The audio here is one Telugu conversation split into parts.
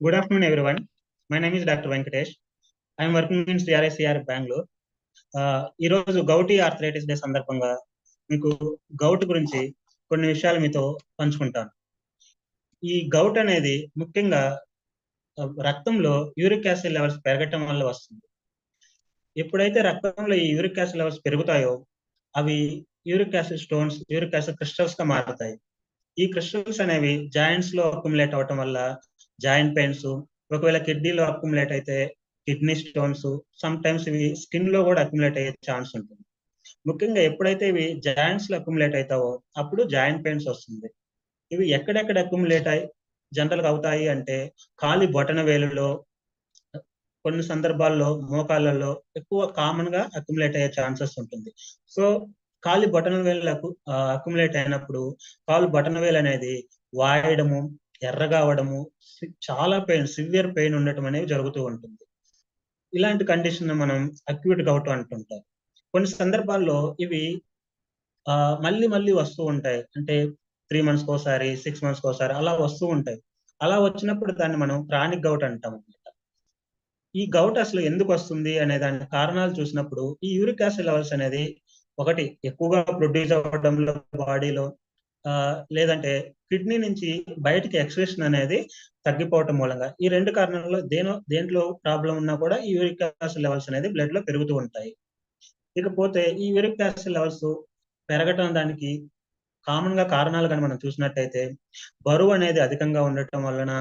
Good afternoon, everyone. My name is Dr. Venkatesh. I am working in CRICR Bengaluru uh, ఈ రోజు గౌటి ఆర్థరైటిస్ డే సందర్భంగా మీకు గౌట్ గురించి కొన్ని విషయాలు మీతో పంచుకుంటాను ఈ గౌట్ అనేది ముఖ్యంగా రక్తంలో యూరిక్ యాసిడ్ లెవెల్స్ పెరగటం వల్ల వస్తుంది ఎప్పుడైతే రక్తంలో ఈ యూరిక్ యాసిడ్ లెవెల్స్ పెరుగుతాయో అవి uric acid stones uric acid క్రిస్టల్స్గా మారుతాయి ఈ క్రిస్టల్స్ అనేవి జాయింట్స్లో అక్యుములేట్ అవటం వల్ల జాయింట్ పెయిన్స్ ఒకవేళ కిడ్నీలో అక్యుములేట్ అయితే కిడ్నీ స్టోన్స్ సమ్ టైమ్స్ ఇవి స్కిన్లో కూడా అక్యుములేట్ అయ్యే ఛాన్స్ ఉంటుంది. ముఖ్యంగా ఎప్పుడైతే ఇవి జాయింట్స్లో అక్యుములేట్ అవుతావో అప్పుడు జాయింట్ పెయిన్స్ వస్తుంది. ఇవి ఎక్కడెక్కడ అక్యుములేట్ అయి జనరల్గా అవుతాయి అంటే కాలి బొటన వేలులో కొన్ని సందర్భాల్లో మోకాళ్ళలో ఎక్కువ కామన్గా అక్యుములేట్ అయ్యే ఛాన్సెస్ ఉంటుంది. సో కాలి బొటన వేలు అక్యుములేట్ అయినప్పుడు కాలు బొటన వేలు అనేది వాయడము ఎర్రగా అవడము చాలా పెయిన్ సివియర్ పెయిన్ ఉండటం అనేది జరుగుతూ ఉంటుంది. ఇలాంటి కండిషన్ మనం అక్యూట్ గౌట్ అంటుంటాం. కొన్ని సందర్భాల్లో ఇవి ఆ, మళ్ళీ మళ్ళీ వస్తూ ఉంటాయి. అంటే త్రీ మంత్స్ ఒకసారి సిక్స్ మంత్స్ ఒకసారి అలా వస్తూ ఉంటాయి. అలా వచ్చినప్పుడు దాన్ని మనం క్రానిక్ గౌట్ అంటాం అన్నమాట. ఈ గౌట్ అసలు ఎందుకు వస్తుంది అనే దాని కారణాలు చూసినప్పుడు ఈ యూరిక్ యాసిడ్ లెవెల్స్ అనేది ఒకటి ఎక్కువగా ప్రొడ్యూస్ అవ్వడంలో బాడీలో లేదంటే కిడ్నీ నుంచి బయటికి ఎక్స్ప్రెషన్ అనేది తగ్గిపోవటం మూలంగా. ఈ రెండు కారణాల్లో దేని దేంట్లో ప్రాబ్లం ఉన్నా కూడా ఈ యూరిక్ యాసిడ్ లెవెల్స్ అనేది బ్లడ్లో పెరుగుతూ ఉంటాయి. ఇకపోతే ఈ యూరిక్ యాసిడ్ లెవెల్స్ పెరగటం దానికి కామన్గా కారణాలు కానీ మనం చూసినట్టయితే బరువు అనేది అధికంగా ఉండటం వలన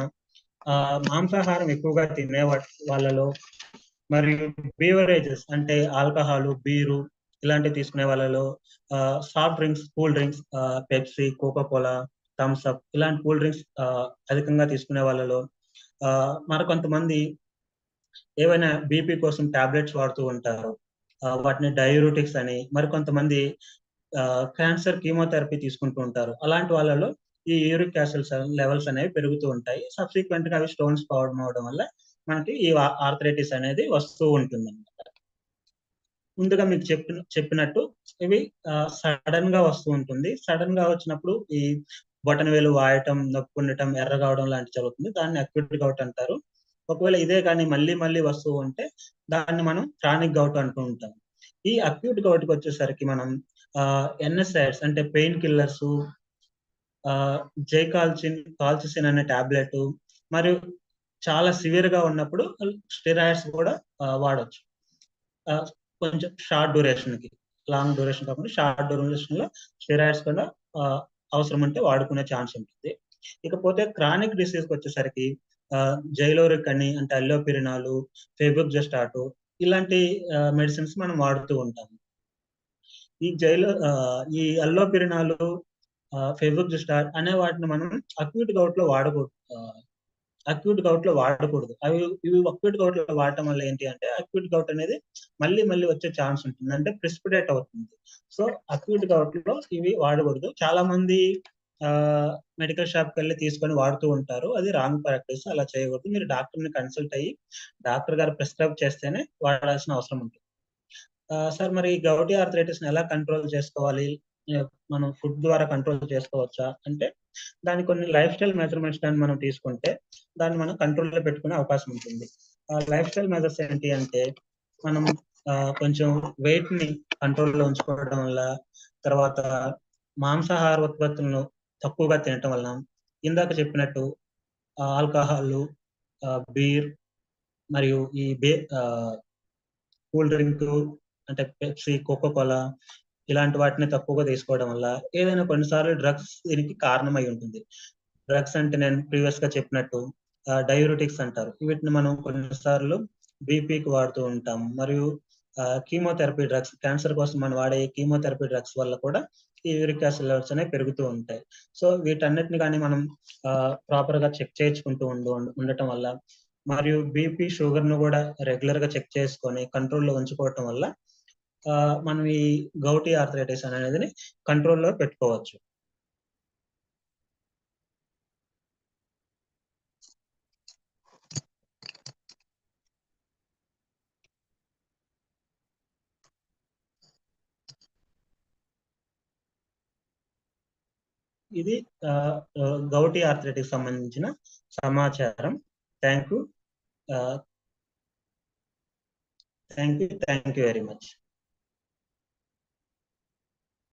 ఆ మాంసాహారం ఎక్కువగా తినే వాళ్ళలో మరియు బీవరేజెస్ అంటే ఆల్కహాలు బీరు ఇలాంటివి తీసుకునే వాళ్ళలో soft drinks cool drinks Pepsi Coca Cola Thums Up ఇలాంటి కూల్ డ్రింక్స్ అధికంగా తీసుకునే వాళ్ళలో ఆ, మరికొంతమంది ఏవైనా బీపీ కోసం టాబ్లెట్స్ వాడుతూ ఉంటారు. వాటిని డయూరోటిక్స్ అని మరికొంతమంది క్యాన్సర్ కీమోథెరపీ తీసుకుంటూ ఉంటారు. అలాంటి వాళ్ళలో ఈ యూరిక్ యాసిడ్ లెవెల్స్ అనేవి పెరుగుతూ ఉంటాయి. సబ్సిక్వెంట్గా అవి స్టోన్స్ పవడం అవడం వల్ల మనకి ఈ ఆర్థరైటిస్ అనేది వస్తూ ఉంటుంది ముందుగా మీకు చెప్పిన చెప్పినట్టు ఇవి సడన్గా వస్తూ ఉంటుంది. సడన్గా వచ్చినప్పుడు ఈ బొటన వేలు వాయటం నొప్పి ఉండటం ఎర్ర కావడం లాంటి జరుగుతుంది. దాన్ని అక్యూట్ గౌట్ అంటారు. ఒకవేళ ఇదే కానీ మళ్ళీ మళ్ళీ వస్తూ ఉంటే దాన్ని మనం క్రానిక్ గౌట్ అంటూ ఉంటాం. ఈ అక్యూట్ గౌట్కి వచ్చేసరికి మనం ఎన్ఎస్ఐడ్స్ అంటే పెయిన్ కిల్లర్స్ జైకాల్చిన్ కాల్చిసిన్ అనే టాబ్లెట్ మరియు చాలా సివియర్గా ఉన్నప్పుడు స్టెరాయిడ్స్ కూడా వాడచ్చు. ఆ, కొంచెం షార్ట్ డ్యూరేషన్కి లాంగ్ డ్యూరేషన్ కాకుండా షార్ట్ డ్యూరేషన్లో స్టెరాయిడ్స్ కూడా అవసరం ఉంటే వాడుకునే ఛాన్స్ ఉంటుంది. ఇకపోతే క్రానిక్ డిసీజ్ వచ్చేసరికి జైలోరిక్ అని అంటే అల్లోపిరినాలు ఫెబుక్ జస్టాటు ఇలాంటి మెడిసిన్స్ మనం వాడుతూ ఉంటాము ఈ జైలో ఈ అల్లోపిరినాలు ఫెబుక్ జస్టాట్ అనే వాటిని మనం అక్యూట్ గౌట్లో వాడకూడదు. అక్యూట్ గౌట్లో వాడకూడదు. అవి ఇవి అక్యూట్ గౌట్లో వాడటం వల్ల ఏంటి అంటే అక్యూట్ గౌట్ అనేది మళ్ళీ మళ్ళీ వచ్చే ఛాన్స్ ఉంటుంది. అంటే ప్రిస్పిడేట్ అవుతుంది. సో అక్యూట్ గౌట్లో ఇవి వాడకూడదు. చాలా మంది మెడికల్ షాప్కి వెళ్ళి తీసుకొని వాడుతూ ఉంటారు. అది రాంగ్ ప్రాక్టీస్ అలా చేయకూడదు. మీరు డాక్టర్ని కన్సల్ట్ అయ్యి డాక్టర్ గారు ప్రిస్క్రైబ్ చేస్తేనే వాడాల్సిన అవసరం ఉంటుంది. సార్ మరి గౌటీ ఆర్థరైటిస్ని ఎలా కంట్రోల్ చేసుకోవాలి? మనం ఫుడ్ ద్వారా కంట్రోల్ చేసుకోవచ్చా? అంటే దాని కొన్ని లైఫ్ స్టైల్ మెజర్మెంట్స్ కానీ మనం తీసుకుంటే దాన్ని మనం కంట్రోల్లో పెట్టుకునే అవకాశం ఉంటుంది. ఆ లైఫ్ స్టైల్ మెజర్స్ ఏంటి అంటే మనం ఆ, కొంచెం వెయిట్ని కంట్రోల్లో ఉంచుకోవడం వల్ల తర్వాత మాంసాహార ఉత్పత్తులను తక్కువగా తినటం వల్ల ఇందాక చెప్పినట్టు ఆల్కహాల్ బీర్ మరియు ఈ బే కూల్ డ్రింక్ అంటే పెప్సీ కోకో కోలా ఇలాంటి వాటిని తక్కువగా తీసుకోవడం వల్ల ఏదైనా కొన్నిసార్లు డ్రగ్స్ దీనికి కారణమై ఉంటుంది. డ్రగ్స్ అంటే నేను ప్రీవియస్గా చెప్పినట్టు డయూరిటిక్స్ అంటారు. వీటిని మనం కొన్నిసార్లు బీపీకి వాడుతూ ఉంటాం. మరియు కీమోథెరపీ డ్రగ్స్ క్యాన్సర్ కోసం మనం వాడే కీమోథెరపీ డ్రగ్స్ వల్ల కూడా ఈ యూరిక్ యాసిడ్ లెవెల్స్ అనేవి పెరుగుతూ ఉంటాయి. సో వీటన్నిటిని కానీ మనం ప్రాపర్గా చెక్ చేయించుకుంటూ ఉండు ఉండటం వల్ల మరియు బీపీ షుగర్ను కూడా రెగ్యులర్గా చెక్ చేసుకొని కంట్రోల్లో ఉంచుకోవటం వల్ల మనం ఈ గౌటీ ఆర్థరైటిస్ అనేది కంట్రోల్లో పెట్టుకోవచ్చు. ఇది ఆ, ఆ, ఆర్థరైటిస్ సంబంధించిన సమాచారం. Thank you thank you thank you very much